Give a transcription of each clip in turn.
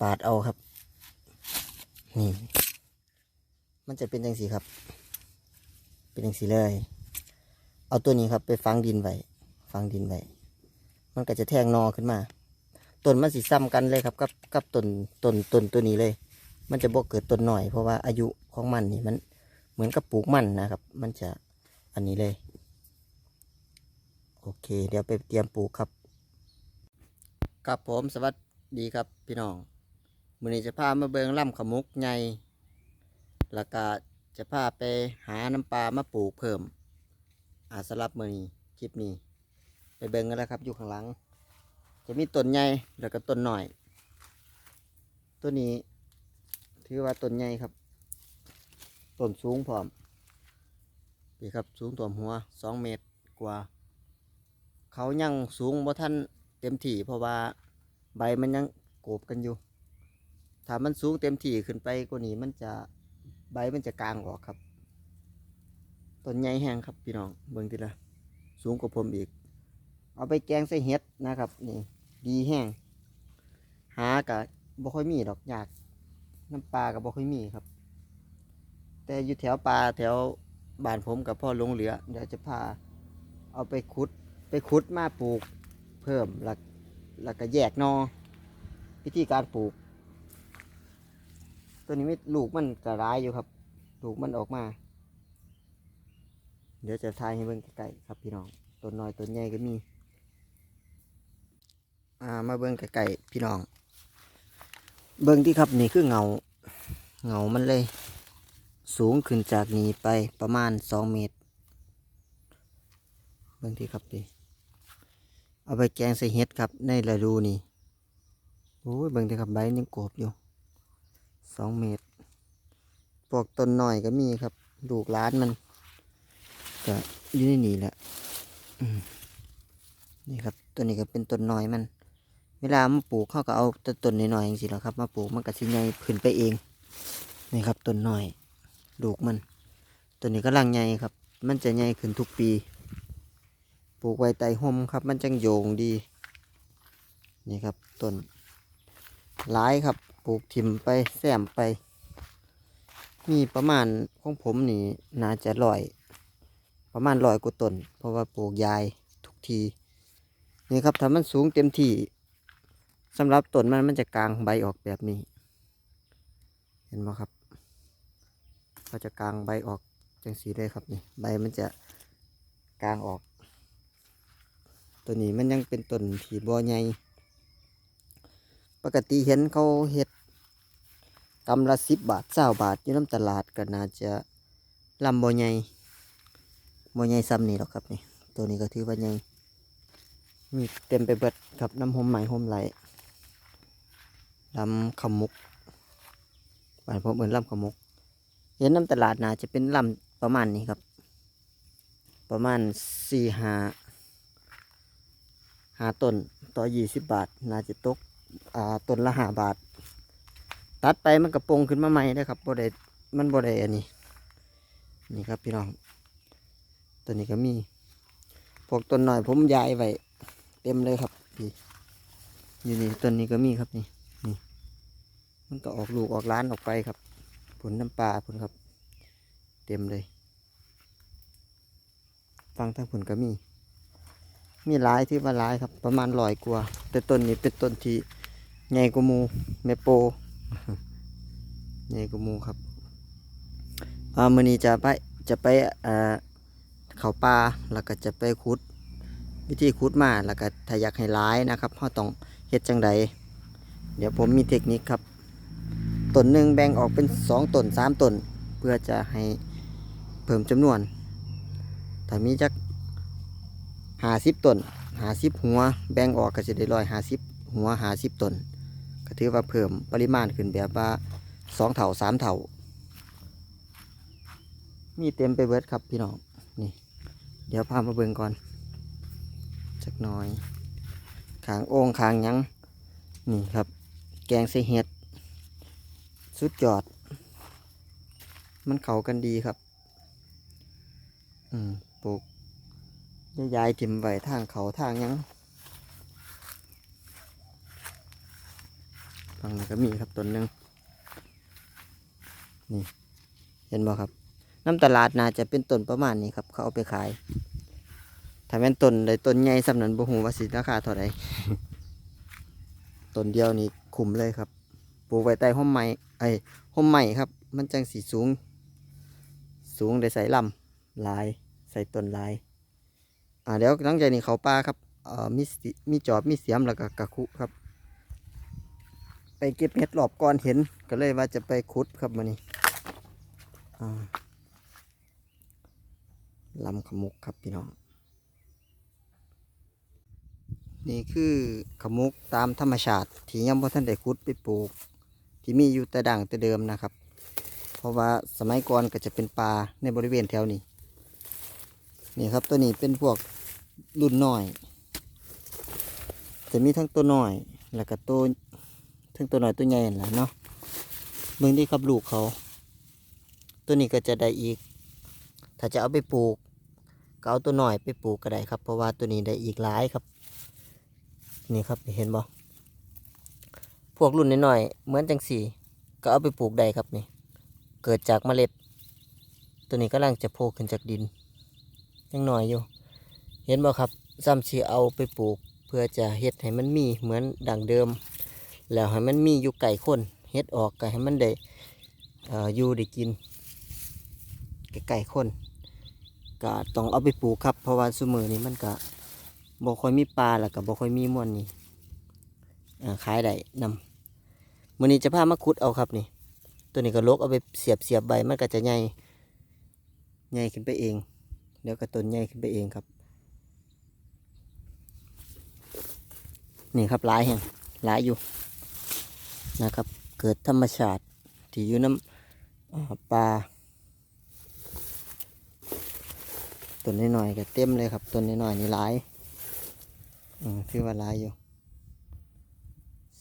ปาดเอาครับ นี่ มันจะเป็นจังสีครับ เป็นจังสีเลย เอาตัวนี้ครับ ไปฝังดินไว้ฝังดินไว้มันก็จะแทงนอขึ้นมาต้นมันสิซ้ำกันเลยครับ กับกับต้นต้นต้นตัวนี้เลย มันจะบ่เกิดต้นหน่อยเพราะว่าอายุของมันนี่มันเหมือนกับปลูกมันนะครับ มันจะอันนี้เลย โอเค เดี๋ยวไปเตรียมปลูกครับ ครับผมสวัสดีครับพี่น้อง มือนี้จะพามาเบิงล่ำขมุกใหญ่แล้วก็จะพาไปหาน้ำปลามาปลูกเพิ่มอาสลับมือนี้คลิปนี้ ไปเบิงกันแล้วครับอยู่ข้างหลัง จะมีต้นใหญ่แล้วก็ต้นหน่อย ต้นนี้ ถือว่าต้นใหญ่ครับต้นสูงพร้อมนี่ครับสูงตัวหัวสองเมตรกว่า เขายังสูงบ่ท่านเต็มที่เพราะว่าใบมันยังโกบกันอยู่ ถ้ามันสูงเต็มที่ขึ้นไปกว่านี้มันจะใบมันจะกลางออกครับต้นใหญ่แห้งครับพี่น้องเบิ่งทีละสูงกว่าผมอีก เอาไปแกงใส่เห็ดนะครับ นี่ ดีแห้งหากะบ่ค่อยมีดอกยากน้ำปลากับบ่ค่อยมีครับ แต่อยู่แถวปลาแถวบ้านผมกับพ่อหลงเหลือเดี๋ยวจะพา เอาไปขุดไปขุดมาปลูก เพิ่มแล้วแล้วก็แยกนอวิธีการปลูก ตัวนี้ไม่ลูกมันกระร้ายอยู่ครับ ลูกมันออกมา เดี๋ยวจะทายให้เบิ่งใกล้ๆครับพี่น้องต้นน้อยต้นใหญ่ก็มี อ่ามาเบิ่งใกล้ๆพี่น้อง เบิ่งที่ครับนี่คือเงาเงามันเลย สูงขึ้นจากนี้ไปประมาณสองเมตร เบิ่งที่ครับดิเอาไปแกงใส่เห็ดครับในฤดูนี้โอ้ยเบิ่งที่ครับใบยังโกบอยู่ สองเมตรพวกต้นหน่อยก็มีครับลูกล้านมันก็อยู่ในนี่แหละนี่ครับตัวนี้ก็เป็นต้นหน่อยมัน เวลามาปลูกเขาก็เอาต้นต้นๆน้อยๆอย่างสิแหละครับ มาปลูกมันก็สิใหญ่ขึ้นไปเองนี่ครับต้นหน้อยลูกมันต้นนี้ก็ลังใหญ่ครับ มันจะใหญ่ขึ้นทุกปี ปลูกไว้ใต้ห่มครับ มันจังโยงดี นี่ครับต้นหลายครับ ปลูกทิมไปแซมไป มีประมาณของผมนี่น่าจะลอย ประมาณลอยกว่าต้นเพราะว่าปลูกยายทุกทีนี่ครับถ้ามันสูงเต็มที่สำหรับต้นมันมันจะกลางใบออกแบบนี้ เห็นไหมครับก็จะกลางใบออกจังสีเลยครับนี่ใบมันจะกลางออก ตัวนี้มันยังเป็นต้นที่บ่ใหญ่ปกติเห็นเขาเฮ็ด กำละสิบบาทเศร้าบาทอยู่น้ำตลาดก็น่าจะลำบ่ใหญ่บ่ใหญ่ซ้ำนี่หรอกครับนี่ตัวนี้ก็ถือว่าใหญ่มีเต็มไปเบิดครับน้ำหอมไหมหอมไหลลำขมุกบ้านผมเหมือนลำขมุกเห็นน้ำตลาดน่าจะเป็นลำประมาณนี้ครับ ประมาณสี่หาหาต้นต่อยี่สิบบาท น่าจะตกอ่าต้นละห้าบาท ตัดไปมันกระโปรงขึ้นมาใหม่นะครับบ่ได้มันบ่ได้อันนี้ นี่ครับพี่น้อง ตัวนี้ก็มี พวกต้นหน่อยผมย้ายไว้เต็มเลยครับพี่อยู่นี่ต้นนี้ก็มีครับนี่นี่ มันก็ออกลูกออกล้านออกไปครับ ผลน้ำปลาผลครับ เต็มเลย ฟังทางผลก็มี มีหลายที่ว่าหลายครับ ประมาณร้อยกว่า แต่ต้นนี้เป็นต้นที่ใหญ่กว่ามูเมโป ใหญ่กว่ามูครับอ่ามื่อนี้จะไปจะไปอ่าเขาป่าแล้วก็จะไปขุด วิธีขุดมาแล้วก็ถ้าอยากให้ร้ายนะครับเราต้องเฮ็ดจังใดเดี๋ยวผมมีเทคนิคครับต้นหนึ่งแบ่งออกเป็นสองต้นสามต้นเพื่อจะให้เพิ่มจำนวนถ้ามีจักหาสิบต้นหาสิบหัว แบ่งออกก็จะได้ร้อยหาสิบหัวหาสิบต้น ก็ถือว่าเพิ่มปริมาณขึ้นแบบว่าสองเท่าสามเท่า มีเต็มไปเบิดครับพี่น้อง นี่ เดี๋ยวพามาเบิ่งก่อนสักหน่อยขางโอ่งขางยัง นี่ครับ แกงใส่เห็ด สุดยอด มันเข้ากันดีครับ อืมปลูกยายๆถิ่มไว้ทางเขาทางยัง ฟังนั้ก็มีครับต้นหนึ่งนี่เห็นบ่ครับ น้ำตลาดน่าจะเป็นต้นประมาณนี้ครับ เขาเอาไปขาย ถ้าเป็นต้นใดต้นใหญ่สำนันบ่ฮู้ว่าสิราคาเท่าไหร่ต้นเดียวนี่คุ้มเลยครับ ปลูกไว้ใต้ห่มไม้ไอ้ห่มไม้ครับ มันจังสีสูง สูงได้ใส่ลำลาย ใส่ต้นลาย อ่าเดี๋ยวหลังจากนี้เขาป่าครับเอ่อมีมีจอบมีเสียมแล้วก็กระคุครับ ไปเก็บเห็ดหลอบก่อนเห็น ก็เลยว่าจะไปขุดครับมันนี้อ่ลำขมุกครับพี่น้อง นี่คือขมุกตามธรรมชาติที่ยังบ่ท่านได้ขุดไปปลูก ที่มีอยู่แต่ดังแต่เดิมนะครับ เพราะว่าสมัยก่อนก็จะเป็นป่าในบริเวณแถวนี้ นี่ครับตัวนี้เป็นพวกรุ่นน้อย จะมีทั้งตัวน้อย แล้วก็ตัว ทั้งตัวหน้อยตัวใหญ่นั่นแหละเนาะเบิ่งดีครับลูกเขา ตัวนี้ก็จะได้อีก ถ้าจะเอาไปปลูกก็เอาตัวหน้อยไปปลูกก็ได้ครับ เพราะว่าตัวนี้ได้อีกหลายครับ นี่ครับเห็นบ่พวกรุ่นน้อยๆเหมือนจังสีก็เอาไปปลูกได้ครับนี่ เกิดจากเมล็ด ตัวนี้กำลังจะโผล่ขึ้นจากดินยังหน่อยอยู่ เห็นบ่ครับซ้ำสีเอาไปปลูก เพื่อจะเฮ็ดให้มันมีเหมือนดังเดิม แล้วให้มันมีอยู่ไก่คนเฮ็ดออกก็ให้มันได้อยู่ได้กินไก่คนก็ต้องเอาไปปลูกครับ เพราะว่าซุมือนี้มันก็บ่ค่อยมีปลาแล้วก็บ่ค่อยมีมวนนี่ขายได้นำมื้อนี้จะพามาขุดเอาครับนี่ ตัวนี้ก็ลกเอาไปเสียบเสียบใบมันก็จะใหญ่ใหญ่ขึ้นไปเองเดี๋ยวก็ต้นใหญ่ขึ้นไปเองครับ นี่ครับหลายแห่งหลายอยู่ นะครับ เกิดธรรมชาติที่อยู่น้ำปลาต้นน้อยๆก็เต็มเลยครับต้นน้อยๆนี่หลายอืมถือว่าหลายอยู่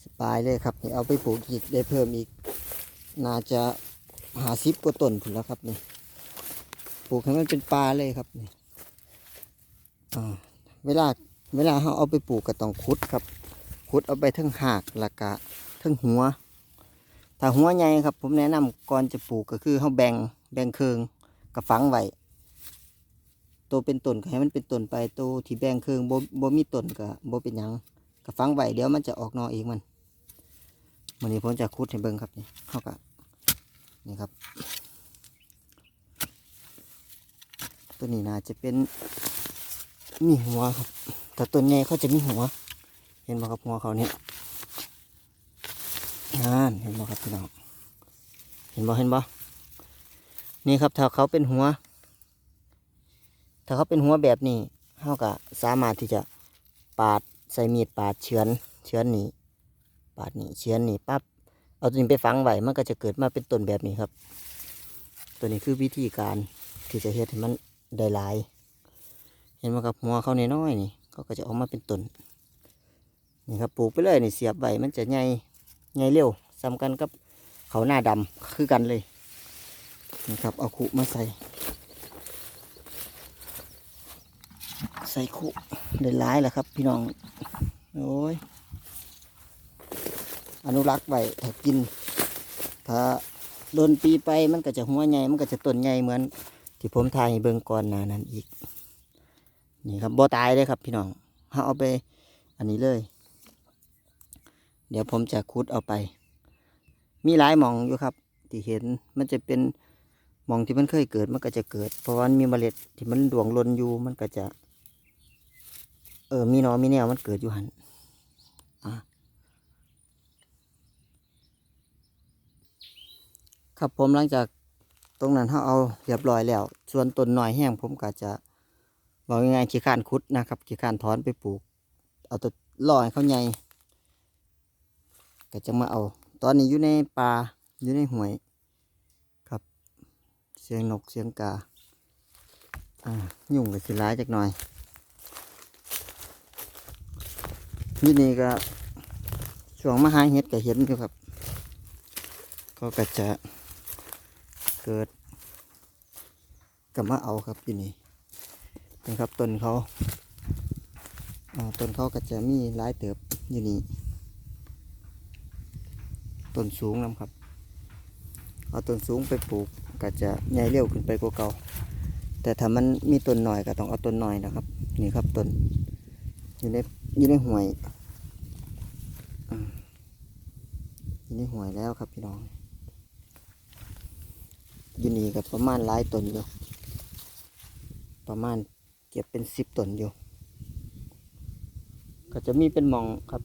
สบายเลยครับนี่เอาไปปลูกอีกได้เพิ่มอีก น่าจะหาซิบกว่าต้นผุแล้วครับนี่ปลูกให้มันเป็นปลาเลยครับนี่เวลาเวลาเราเอาไปปลูกก็ต้องขุดครับขุดเอาไปทั้งหากล้วก็ ทั้งหัว ถ้าหัวใหญ่ครับ ผมแนะนำก่อนจะปลูกก็คือเราแบ่งแบ่งเคืองกับฝังไว้ตัวเป็นต้นก็ให้มันเป็นต้นไปตัวที่แบ่งเคืองบ่บ่มีต้นก็บ่เป็นหยังก็ฝังไว้เดี๋ยวมันจะออกนอเองมันวันนี้ผมจะขุดให้เบิ่งครับนี่เขาก็นี่ครับ ตัวนี้น่าจะเป็นมีหัวครับ แต่ต้นใหญ่เขาจะมีหัว เห็นไหมครับหัวเขาเนี่ย งานเห็นไหมครับพี่น้องเห็นบ่เห็นบ่นี่ครับถ้าเขาเป็นหัว ถ้าเขาเป็นหัวแบบนี้เขาก็สามารถที่จะปาดใส่มีดปาดเฉือนเฉือนหนีปาดหนีเฉือนหนีปั๊บเอาตัวนี้ไปฝังไว้มันก็จะเกิดมาเป็นต้นแบบนี้ครับ ตัวนี้คือวิธีการที่จะเฮ็ดให้มันได้หลาย เห็นไหมครับหัวเขาน้อยๆนี่เขาก็จะออกมาเป็นต้นนี่ครับปลูกไปเลยนี่เสียบใบมันจะใหญ่ ใหญ่เร็วซ้ำกันกับเขาหน้าดำคือกันเลยนี่ครับเอาขุมาใส่ ใส่ขุได้หลายแหละครับ พี่น้องโอ้ยอนุรักษ์ไว้ถ้ากิน ถ้าโดนปีไปมันก็จะหัวใหญ่มันก็จะต้นใหญ่เหมือน ที่ผมถ่ายเบิ่งก่อนหนานั้นอีก นี่ครับบ่ตายเลยครับพี่น้องเอาไปอันนี้เลย เดี๋ยวผมจะคุดเอาไป มีหลายหมองอยู่ครับ ที่เห็นมันจะเป็นหมองที่มันเคยเกิดมันก็จะเกิด เพราะว่ามีเมล็ดที่มันดวงลนอยู่มันก็จะ เออมีหนอมีแนวมันเกิดอยู่หันอะครับผมหลังจากตรงนั้นเขาเอาเรียบร้อยแล้ว ส่วนต้นหน่อยแห้งผมก็จะบอกยังไงขี้ข้านคุดนะครับขี้ข้านถอนไปปลูก เอาตัวล่อให้เขาใหญ่ ก็จะมาเอา ตอนนี้อยู่ในป่าอยู่ในห้วยครับ เสียงนกเสียงกาอ่ายุ่งกับสิร้ายจักหน่อยนี่นี่ก็ช่วงมาหาเห็ดก็เห็นอยู่ครับก็ก็จะเกิดก็มาเอาครับอยู่นี่นะครับต้นเขาอ่าต้นเขาก็จะมีหลายเติบอยู่นี่ ต้นสูงนํครับ เอาต้นสูงไปปลูกก็จะใหญ่เร็วขึ้นไปกว่าเก่า แต่ถ้ามันมีต้นหน่อยก็ต้องเอาต้นหน่อยนะครับ นี่ครับต้นอยู่ในอยู่ในห่วยอยู่ในห่วยแล้วครับพี่น้องอยู่นี่ก็ประมาณหลายต้นอยู่ประมาณเก็บเป็นสิบต้นอยู่ ก็จะมีเป็นหมองครับ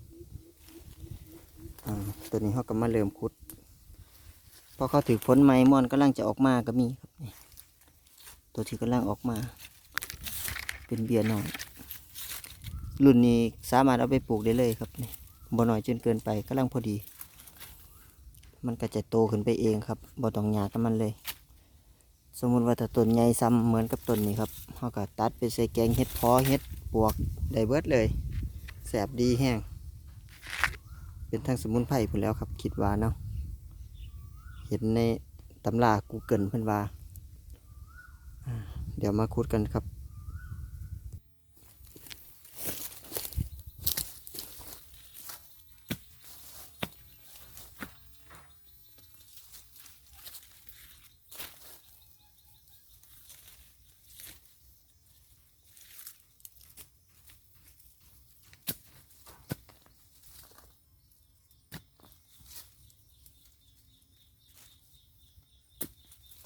ตัวนี้เขาก็มาเริ่มขุด พอเขาถือผลไม้ม่อนกำลังจะออกมาก็มีครับ ตัวที่กำลังออกมา เป็นเบียร์น้อย รุ่นนี้สามารถเอาไปปลูกได้เลยครับนี่บ่น้อยจนเกินไปกำลังพอดี มันก็จะโตขึ้นไปเองครับบ่ต้องหยากับมันเลย สมมุติว่าถ้าต้นใหญ่ซ้ำเหมือนกับต้นนี้ครับเขาก็ตัดไปใส่แกงเห็ดพอเห็ดปวกได้เบิดเลยแสบดีแห้ง เป็นทั้งสมุนไพรพุ่นแล้วครับ คิดว่าเนาะเห็นในตำรากูเกิลเพิ่นว่าอ่า เดี๋ยวมาคุดกันครับ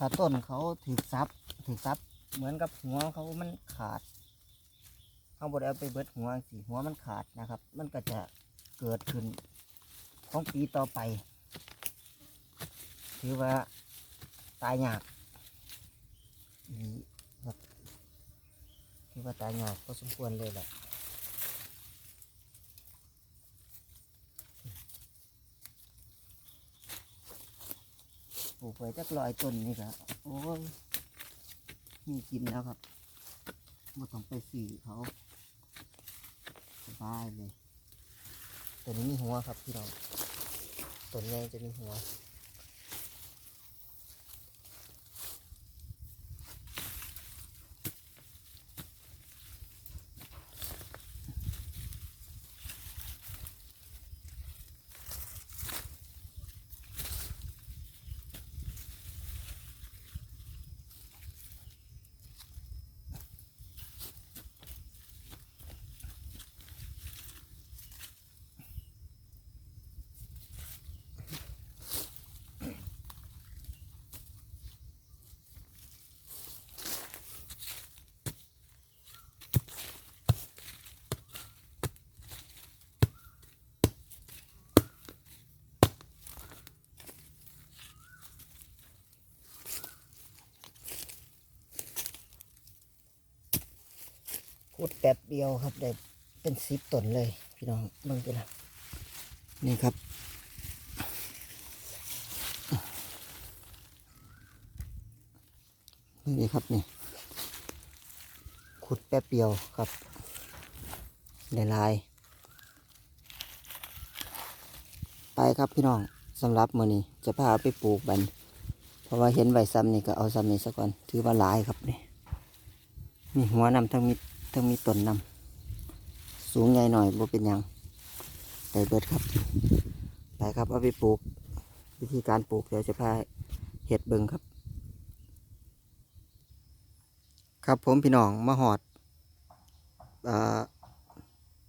ถ้าต้นเขาถือซับถือซับเหมือนกับหัวเขามันขาดเขาบดเอาไปเบิดหัวสิหัวมันขาดนะครับ มันก็จะเกิดขึ้นของปีต่อไป ถือว่าตายยากนี่ครับถือว่าตายยากก็สมควรเลยแหละ กไปจักลอยต้นนี่ครับโอ้ยมีกินแล้วครับไม่ต้องไปสื่อเขาสบายเลยตัวนี้มีหัวครับพี่น้องต้นใหญ่จะมีหัว ดแป๊บเดียวครับได้เป็นสิบต้นเลย พี่น้องเบิ่งไปละนี่ครับนี่ครับนี่ขุดแป๊บเดียวครับได้หลาย ไปครับพี่น้องสำหรับมือนี้จะพาไปปลูกบัน เพราะว่าเห็นใบซ้ำนี่ก็เอาซ้ำนี่ซะก่อน ถือว่าหลายครับนี่ มีหัวนำทั้งมี ทั้งมีต้นนำสูงใหญ่หน่อยบ่เป็นยังได้เบิดครับ ไปครับเอาไปปลูก วิธีการปลูกเดี๋ยวจะพาเห็ดเบิงครับ ครับผมพี่น้องมาหอดเอ่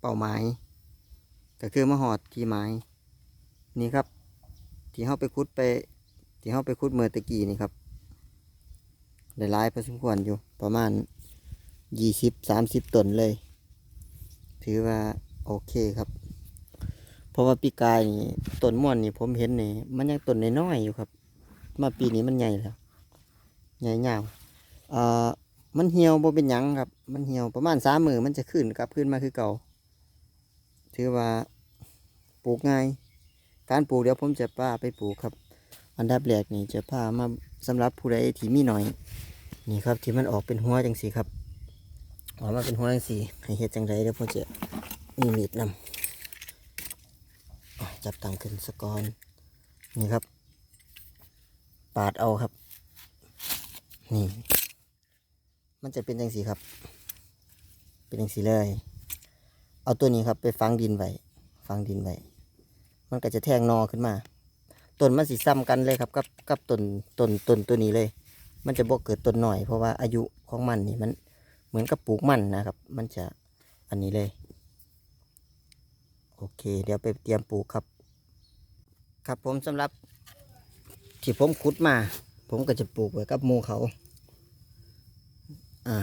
าหมายก็คือมาหอดที่หมายนี่ครับ ที่เขาไปคุดไป ที่เขาไปคุดเมื่อตะกี้นี่ครับได้หลายพอสมควรอยู่ประมาณ ยี่สิบสามสิบต้นเลย ถือว่าโอเคครับ เพราะว่าปีกายนี่ต้นม่อนนี่ผมเห็นนี่มันยังต้นน้อยๆอยู่ครับ มาปีนี้มันใหญ่แล้วใหญ่ยาวอ่อมันเหี่ยวบ่เป็นหยังครับ มันเหี่ยวประมาณสามมือมันจะขึ้นกลับขึ้นมาคือเก่า ถือว่าปลูกง่าย การปลูกเดี๋ยวผมจะพาไปปลูกครับ อันดับแรกนี่จะพามาสำหรับผู้ใดที่มีหน่อย นี่ครับที่มันออกเป็นหัวจังสีครับ ออกมาเป็นหัวงสีให้เฮ็ดจังไรเดี๋ยวผมจะมีมีดนำจับตังขึ้นสกอนนี่ครับ ปาดเอาครับ นี่ มันจะเป็นจังสีครับ เป็นจังสีเลย เอาตัวนี้ครับไปฝังดินไว้ฝังดินไว้มันก็จะแทงนอขึ้นมาต้นมันสิซ้ำกันเลยครับกับกับต้นต้นต้นตัวนี้เลย มันจะบ่เกิดต้นหน่อยเพราะว่าอายุของมันนี่มัน มือนกับปลูกมันนะครับ มันจะอันนี้เลย โอเค เดี๋ยวไปเตรียมปลูกครับ ครับผมสำหรับ ที่ผมขุดมา ผมก็จะปลูกไว้กับมูเขา อ่า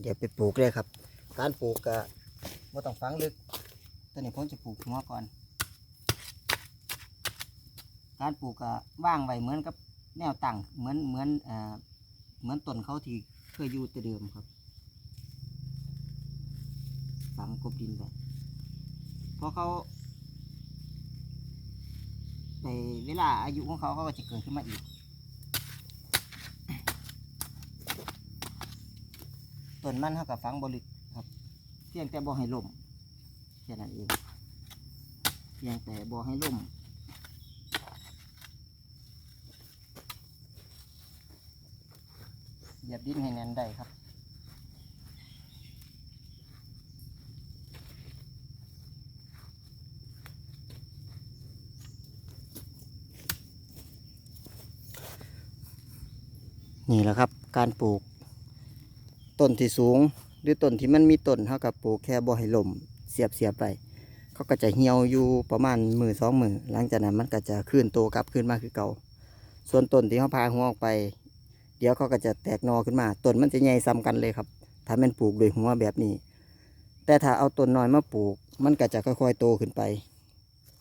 เดี๋ยวไปปลูกเลยครับ การปลูกก็ไม่ต้องฝังลึกตอนนี้ผมจะปลูกหัวก่อน การปลูกก็ว่างไว้เหมือนกับแนวตั้งเหมือนเหมือนอ่าเหมือนต้นเขาที่ เคยอยู่แต่เดิมครับฝังกบดินไปพอเขาในเวลาอายุของเขาเขาก็จะเกิดขึ้นมาอีก ต้นมันเขากับฝังบริกครับ เพียงแต่บ่ให้ล่มแค่นั้นเอง เพียงแต่บ่ให้ล่ม เหยียบดินให้แน่นได้ครับนี่แหละครับการปลูก ต้นที่สูงหรือต้นที่มันมีต้นเท่ากับปลูกแค่บ่ให้ลมเสียบเสียบไป เขาก็จะเหี่ยวอยู่ประมาณมือสองมือหลังจากนั้นมันก็จะขึ้นโตกลับขึ้นมาคือเก่า ส่วนต้นที่เขาพาหัวออกไป เดี๋ยวเขาก็จะแตกนอขึ้นมาต้นมันจะใหญ่ซ้ำกันเลยครับถ้ามันปลูกโดยหัวแบบนี้ แต่ถ้าเอาต้นน้อยมาปลูก มันก็จะค่อยๆโตขึ้นไป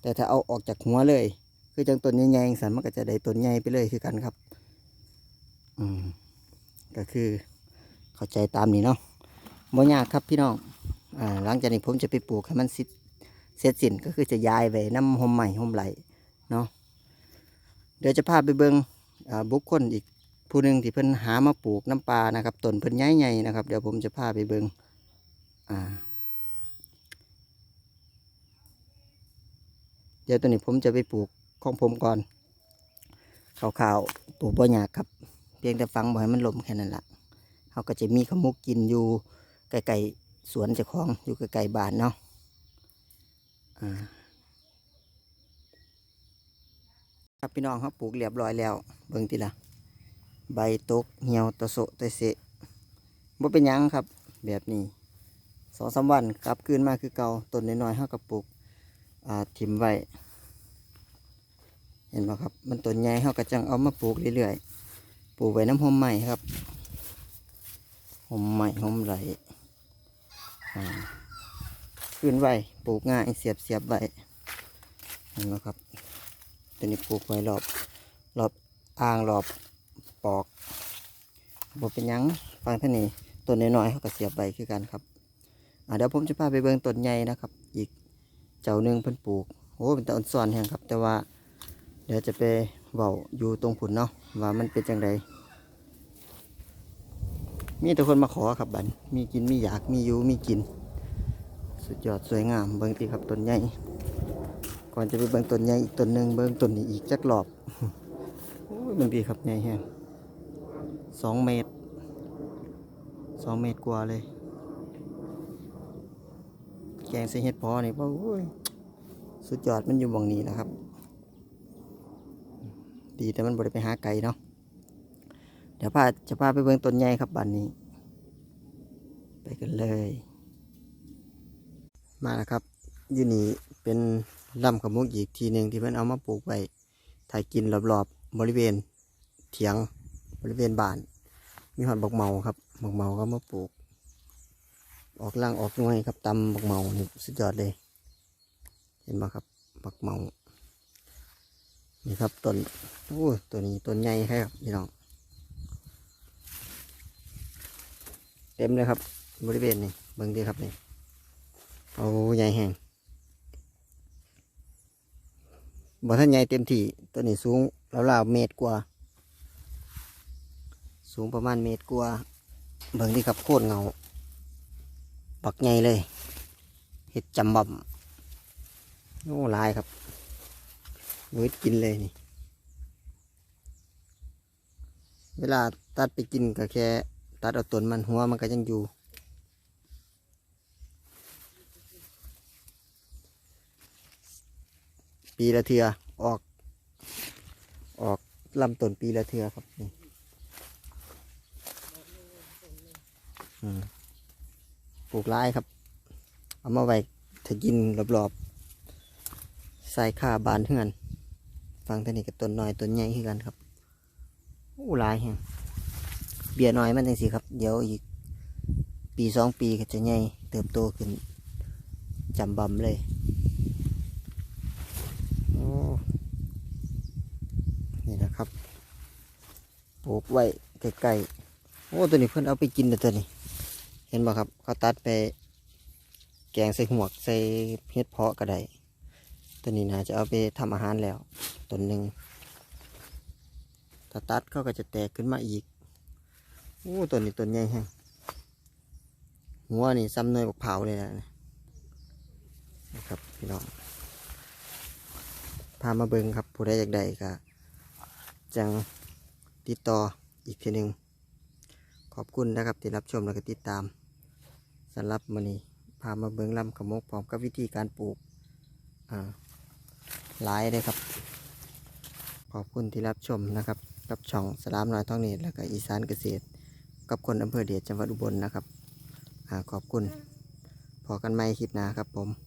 แต่ถ้าเอาออกจากหัวเลย คือจังต้นใหญ่ๆสันมันก็จะได้ต้นใหญ่ไปเลยคือกันครับ อืมก็คือเข้าใจตามนี้เนาะบ่ยากครับพี่น้องอ่าหลังจากนี้ผมจะไปปลูกให้มันสิเสร็จสิ้นก็คือจะย้ายไปน้ำหอมใหม่หอมไหลเนาะเดี๋ยวจะพาไปเบิงอ่าบุคคลอีก ผู้หนึ่งที่เพิ่นหามาปลูกน้ำปลานะครับต้นเพิ่นใหญ่ๆนะครับ เดี๋ยวผมจะพาไปเบิงอ่า เดี๋ยวตัวนี้ผมจะไปปลูกของผมก่อนข่าวๆปลูกบ่ยากครับ เพียงแต่ฟังบ่ให้มันลมแค่นั้นละเขาก็จะมีขมุกกินอยู่ไกลๆสวนเจ้าของอยู่ไกลๆบ้านเนาะอ่าครับพี่น้องเขาปลูกเรียบร้อยแล้ว เบิ่งทีละ ใบตกเหี่ยวตะโสตะเสะบ่เป็นยังครับ แบบนี้สองสามวันกลับคืนมาคือเก่าต้นน้อยๆเขาก็ปลูกอ่าถิ่มไว้เห็นไหมครับ มันต้นใหญ่เขาก็จังเอามาปลูกเรื่อยๆปลูกไว้น้ำหอมใหม่ครับหอมใหม่หอมไหลอ่าขึ้นไว้ปลูกง่ายเสียบเสียบไว้เห็นไหมครับตัวนี้ปลูกไว้รอบรอบอ่างรอบ ปอกบเป็นยังฟังท่านนี้ต้นน้อยๆเขาก็เสียบไว้คือกันครับอ่าเดี๋ยวผมจะพาไปเบิ่งต้นใหญ่นะครับ อีกเจ้าหนึ่งเพิ่นปลูกโอ้เป็นต้นซ้อนแห่งครับ แต่ว่า เดี๋ยวจะไปเว้าอยู่ตรงผุนเนาะว่ามันเป็นจังไดมีแต่คนมาขอครับบันมีกินมีอยากมีอยู่มีกิน สุดยอดสวยงามเบิ่งตีครับต้นใหญ่ก่อนจะไปเบิ่งต้นใหญ่อีกต้นหนึ่งเบิ่งต้นนี้อีกจักรอบโอ้ยเบิ่งตีครับใหญ่แฮง สองเมตรสองเมตรกว่าเลย แกงใส่เห็ดพอนี่ว่าโอ้ยสุดยอดมันอยู่หมองนี้แหละครับ ดีแต่มันบริไปหาไก่เนาะเดี๋ยวพาจะพาไปเบิ่งต้นใหญ่ครับบ้านนี้ ไปกันเลย มาแล้วครับยู่นี่เป็นลำขมุกอีกทีหนึ่งที่เพิ่นเอามาปลูกไว้ถ่ายกินรอบๆบริเวณเถียง ริเวณบ้าน มีหอดบักเมาครับบักเมาก็มาปลูก ออกล่างออกหน่วยครับตำบักเมานี่สุดยอดเลย เห็นไหมครับบักเมานี่ครับต้นโอ้ตัวนี้ต้นใหญ่ครับพี่น้องเต็มเลยครับ บริเวณนี้เบิ่งดีครับนี่เอาใหญ่แห้งบ่ท่านใหญ่เต็มที่ตัวนี้สูงราวๆเมตรกว่า สูงประมาณเมตรกว่าเบิ่งดีครับโคตรเงาปักใหญ่เลยเห็ดจำบ่ำโอ้ลายครับมืดกินเลยนี่ เวลาตัดไปกินก็แค่ ตัดเอาต้นมันหัวมันก็ยังอยู่ ปีละเทือออกลำต้นปีละเทือครับนี่อืม ปลูกไร่ครับ เอามาไว้ถ้ากินรอบๆใส่ข้าบานเฮือนฟังท่านี่กับต้นน้อยต้นใหญ่คือกันครับอู้หลายแฮงเบียร์น้อยมันจังสิครับ เดี๋ยวอีก ปีสองปีก็จะใหญ่เติบโตขึ้นจำบำเลยนี่นะครับปลูกไว้ใกล้ๆโอ้ตัวนี้เพิ่อนเอาไปกินแต่ตัวนี้ ห็นบ่ครับ เขาตัดไป แกงใส่หวกใส่เห็ดเพาะก็ได้ตัวนี้นะจะเอาไปทำอาหารแล้วต้นหนึ่งถ้าตัดเขาก็จะแตกขึ้นมาอีกโอ้ต้นนี้ต้นใหญ่แฮงหัวนี่ซ้ำเนยบักเผาเลยนะนะครับพี่น้องพามาเบิงครับผู้ใดอยากได้ก็จังติดต่ออีกทีหนึ่งขอบคุณนะครับที่รับชมและก็ติดตาม สำหรับมือนี้พามาเบิงลำขมกพร้อมกับวิธีการปลูกหลายเลยครับ ขอบคุณที่รับชมนะครับ กับช่องสลามน้อยท้องเนตรและก็อีสานเกษตร กับคนอำเภอเดชจังหวัดอุบลนะครับอขอบคุณพอกันไม่คลิปหน้าครับผม